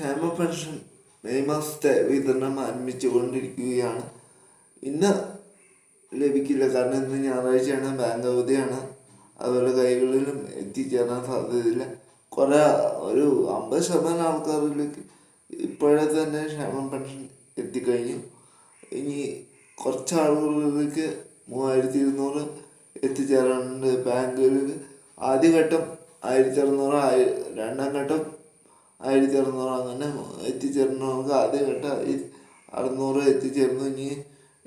ക്ഷേമ pension May മാസത്തെ വിതരണം ആരംഭിച്ചു കൊണ്ടിരിക്കുകയാണ് ഇന്ന് ലഭിക്കില്ല. കാരണം ഇന്ന് ഞായറാഴ്ചയാണ് ബാങ്ക് അവധിയാണ്. അതുപോലെ കൈകളിലും എത്തിച്ചേരാൻ സാധ്യതയില്ല. കുറേ ഒരു അമ്പത് ശതമാനം ആൾക്കാരിലേക്ക് ഇപ്പോഴേ തന്നെ ക്ഷേമ പെൻഷൻ എത്തിക്കഴിഞ്ഞു. ഇനി കുറച്ച് ആളുകളിലേക്ക് മൂവായിരത്തി ഇരുന്നൂറ് എത്തിച്ചേരാനുണ്ട്. ബാങ്കുകളിൽ ആദ്യഘട്ടം ആയിരത്തി അറുന്നൂറ് ആയി രണ്ടാം ഘട്ടം ആയിരത്തി അറുന്നൂറ് അങ്ങനെ നമുക്ക് ആദ്യഘട്ടം അറുന്നൂറ് എത്തിച്ചേർന്നു. ഇനി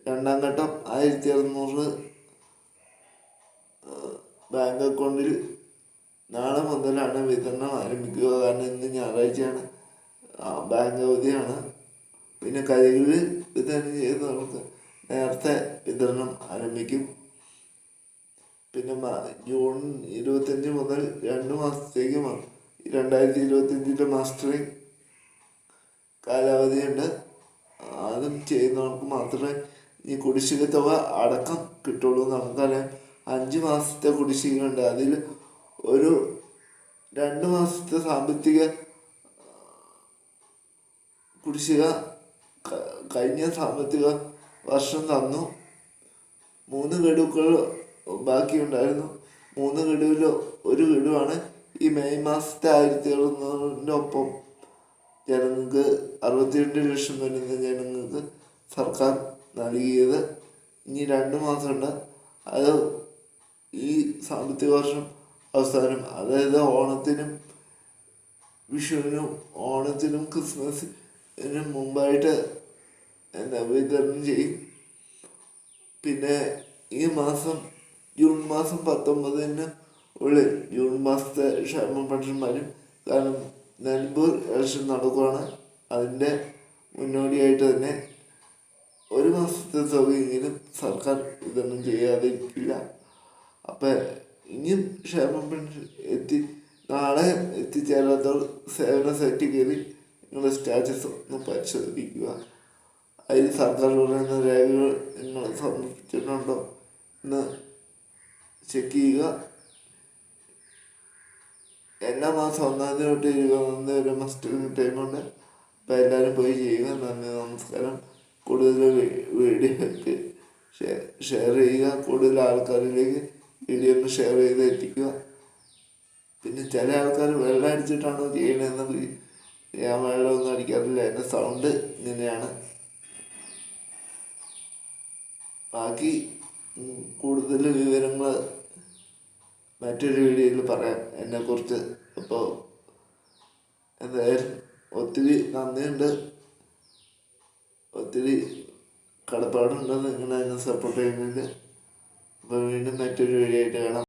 രണ്ടാം ഘട്ടം ആയിരത്തി അറുന്നൂറ് ബാങ്ക് അക്കൗണ്ടിൽ നാളെ മുതലാണ് വിതരണം ആരംഭിക്കുക. കാരണം ഇന്ന് ഞായറാഴ്ചയാണ്. ബാങ്ക് അവധിയാണ്. പിന്നെ കൈകളിൽ വിതരണം ചെയ്യുന്നവർക്ക് നേരത്തെ വിതരണം ആരംഭിക്കും. പിന്നെ ജൂൺ ഇരുപത്തഞ്ച് മുതൽ രണ്ട് മാസത്തേക്ക് മ- രണ്ടായിരത്തി ഇരുപത്തഞ്ചിന്റെ മാസ്റ്ററിങ് കാലാവധിയുണ്ട്. അതും ചെയ്യുന്നവർക്ക് മാത്രമേ ഈ കുടിശ്ശിക തുക അടക്കം കിട്ടുള്ളൂ നമുക്കറിയാം അഞ്ച് മാസത്തെ കുടിശ്ശികയുണ്ട്. അതിൽ ഒരു രണ്ട് മാസത്തെ സാമ്പത്തിക കുടിശ്ശിക കഴിഞ്ഞ സാമ്പത്തിക വർഷം തന്നു. മൂന്ന് ഗഡുക്കൾ ബാക്കിയുണ്ടായിരുന്നു. മൂന്ന് ഗഡുവിൽ ഒരു ഗഡുവാണ് ഈ മാസത്തെ ആയിരത്തി എഴുന്നൂറിനൊപ്പം ജനങ്ങൾക്ക് അറുപത്തിരണ്ട് ലക്ഷം വരുന്ന ജനങ്ങൾക്ക് സർക്കാർ നൽകിയത്. ഇനി രണ്ട് മാസമുണ്ട്. അത് ഈ സാമ്പത്തിക വർഷം അവസാനം. അതായത് ഓണത്തിനും വിഷുവിനും ഓണത്തിനും ക്രിസ്മസിനും മുമ്പായിട്ട് എന്താ വിതരണം ചെയ്യും. പിന്നെ ഈ മാസം ജൂൺ മാസം പത്തൊമ്പതിന് ഉള്ളിൽ ജൂൺ മാസത്തെ ക്ഷേമ പെൻഷൻ കാരണം നിലമ്പൂർ ഇലക്ഷൻ നടക്കുകയാണ് അതിന്റെ മുന്നോടിയായിട്ട് തന്നെ ഒരു മാസത്തെ തുകയെങ്കിലും സർക്കാർ വിതരണം ചെയ്യാതിരിക്കില്ല. അപ്പം ഇനിയും ക്ഷേമ പെൻഷൻ എത്തി നാളെ എത്തിച്ചേരാത്തവർ സേവന സൈറ്റിൽ കയറി നിങ്ങളുടെ സ്റ്റാറ്റസ് ഒന്ന് പരിശോധിക്കുക. അതിൽ സർക്കാർ പറയുന്ന രേഖകൾ നിങ്ങൾ സമർപ്പിച്ചിട്ടുണ്ടോ എന്ന് ചെക്ക് ചെയ്യുക. എല്ലാ മാസം ഒന്നാം തീയതി തൊട്ട് ഇരുപതാം തീയതി വരെ മസ്റ്റ് ടൈമുണ്ട് അപ്പം എല്ലാവരും പോയി ചെയ്യുക. നന്ദി നമസ്കാരം. കൂടുതൽ വീഡിയോക്ക് ഷെയർ ചെയ്യുക. കൂടുതൽ ആൾക്കാരിലേക്ക് വീഡിയോ ഒന്ന് ഷെയർ ചെയ്ത് എത്തിക്കുക. പിന്നെ ചില ആൾക്കാർ വെള്ളം അടിച്ചിട്ടാണോ ചെയ്യണതെന്ന് ഞാൻ വെള്ളമൊന്നും അടിക്കാറില്ല. എന്റെ സൗണ്ട് ഇങ്ങനെയാണ്. ബാക്കി കൂടുതൽ വിവരങ്ങൾ മറ്റൊരു വീഡിയോയിൽ പറയാം. എന്നെക്കുറിച്ച് അപ്പോൾ എന്തായാലും ഒത്തിരി നന്ദിയുണ്ട്. ഒത്തിരി കടപ്പാടുണ്ടെന്ന് നിങ്ങൾ സപ്പോർട്ട് ചെയ്യുന്നതിന്. അപ്പോൾ വീണ്ടും മറ്റൊരു വീഡിയോ ആയിട്ട് കാണാം.